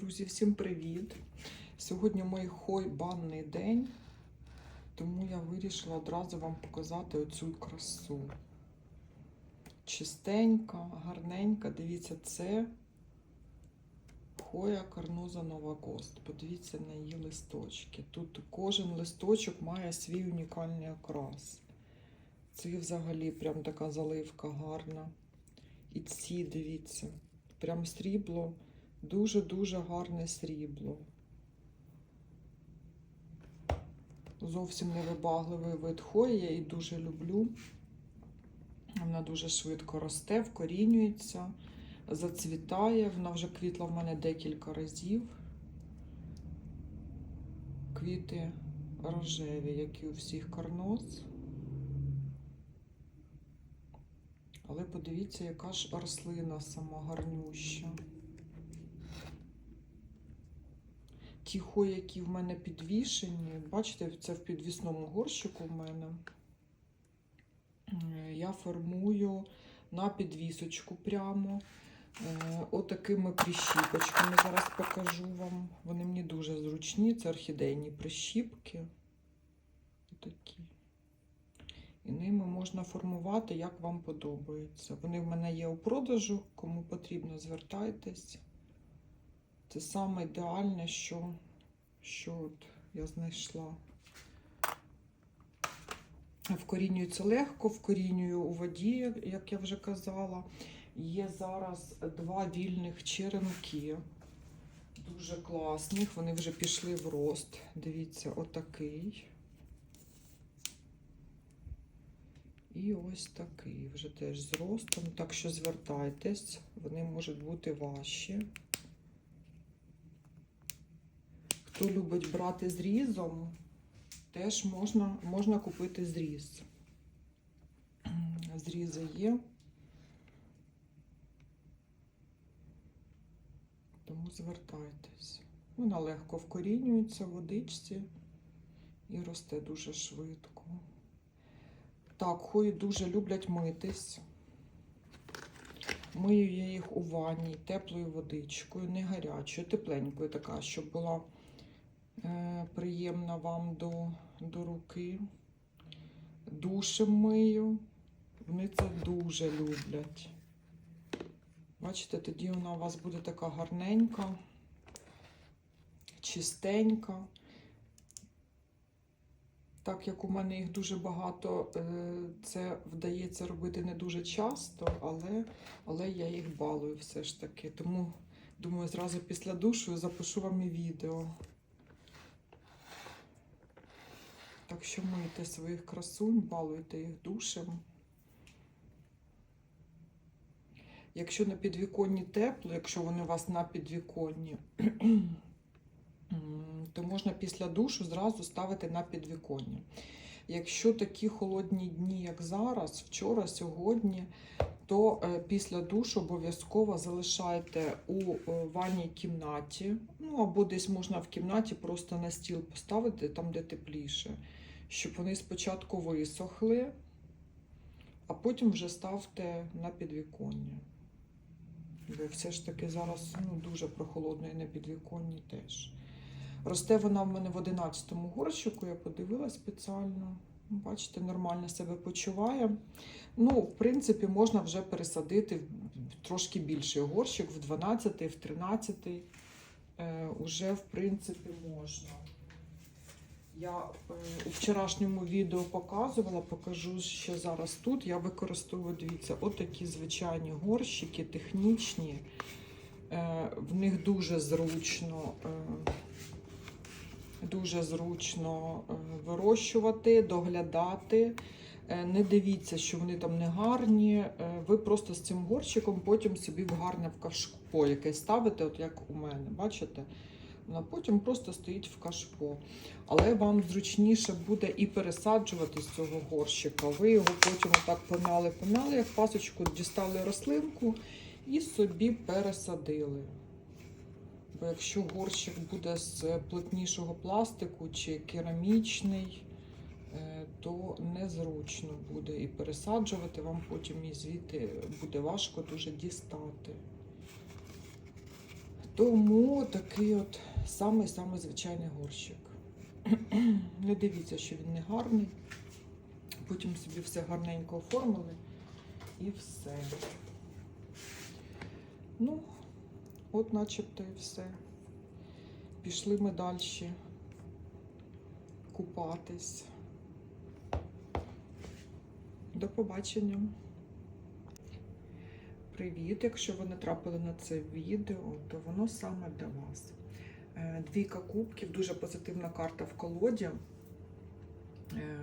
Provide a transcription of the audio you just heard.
Друзі, всім привіт! Сьогодні мій хой банний день, тому я вирішила одразу вам показати оцю красу. Чистенька, гарненька. Дивіться, це хоя карноза Новагост. Подивіться на її листочки. Тут кожен листочок має свій унікальний окрас. Це взагалі прям така заливка гарна. І ці, дивіться, прям срібло. Дуже-дуже гарне срібло. Зовсім невибагливий вид хої, я її дуже люблю. Вона дуже швидко росте, вкорінюється, зацвітає. Вона вже квітла в мене декілька разів. Квіти рожеві, як і у всіх карноз. Але подивіться, яка ж рослина сама гарнюща. Ті які в мене підвішені, бачите, це в підвісному горщику в мене. Е, Я формую на підвісочку прямо. Е, Отакими прищіпочками. Зараз покажу вам. Вони мені дуже зручні. Це орхідейні прищіпки. Отакі. І ними можна формувати, як вам подобається. Вони в мене є у продажу, кому потрібно, звертайтесь. Це саме ідеальне, що, що от я знайшла. Вкорінюється легко, вкорінюю у воді, як я вже казала. Є зараз два вільних черенки. Дуже класних. Вони вже пішли в рост. Дивіться, отакий. І ось такий вже теж з ростом. Так що звертайтесь, вони можуть бути ваші. Хто любить брати зрізом, теж можна, можна купити зріз. Зрізи є. Тому звертайтесь. Вона легко вкорінюється в водичці і росте дуже швидко. Так, хої дуже люблять митись. Мию я їх у ванні теплою водичкою, не гарячою, тепленькою така, щоб була приємна вам до, до руки. Душем мию. Вони це дуже люблять. Бачите, тоді вона у вас буде така гарненька, чистенька. Так як у мене їх дуже багато, е, це вдається робити не дуже часто, але, але я їх балую все ж таки. Тому, думаю, зразу після душу запишу вам і відео. Так що мийте своїх красунь, балуйте їх душем. Якщо на підвіконні тепло, якщо вони у вас на підвіконні, то можна після душу зразу ставити на підвіконня. Якщо такі холодні дні, як зараз, вчора, сьогодні, то е, після душу обов'язково залишайте у е, ванній кімнаті, ну або десь можна в кімнаті просто на стіл поставити, там, де тепліше, щоб вони спочатку висохли, а потім вже ставте на підвіконня. Бо все ж таки зараз ну, дуже прохолодно і на підвіконні теж. Росте вона в мене в 11-му горщику, я подивилась спеціально. Бачите, нормально себе почуває. Ну, в принципі, можна вже пересадити в трошки більший горщик, в 12-й, в 13-й. Е, уже, в принципі, можна. Я е, у вчорашньому відео показувала, покажу ще зараз тут. Я використовую, дивіться, отакі звичайні горщики, технічні. Е, в них дуже зручно. Е, Дуже зручно вирощувати, доглядати. Не дивіться, що вони там не гарні. Ви просто з цим горщиком потім собі в гарне в кашпо якесь ставите, от як у мене, бачите? Вона потім просто стоїть в кашпо. Але вам зручніше буде і пересаджувати з цього горщика. Ви його потім отак помяли, помяли, як пасочку, дістали рослинку і собі пересадили. Бо якщо горщик буде з плотнішого пластику чи керамічний, е, то незручно буде і пересаджувати вам потім і звідти буде важко дуже дістати. Тому такий от самий-самий звичайний горщик. Не дивіться, що він не гарний. Потім собі все гарненько оформили і все. Ну, от начебто і все. Пішли ми далі купатись. До побачення. Привіт! Якщо ви натрапили на це відео, то воно саме для вас. Е, Двійка кубків, дуже позитивна карта в колоді. Е,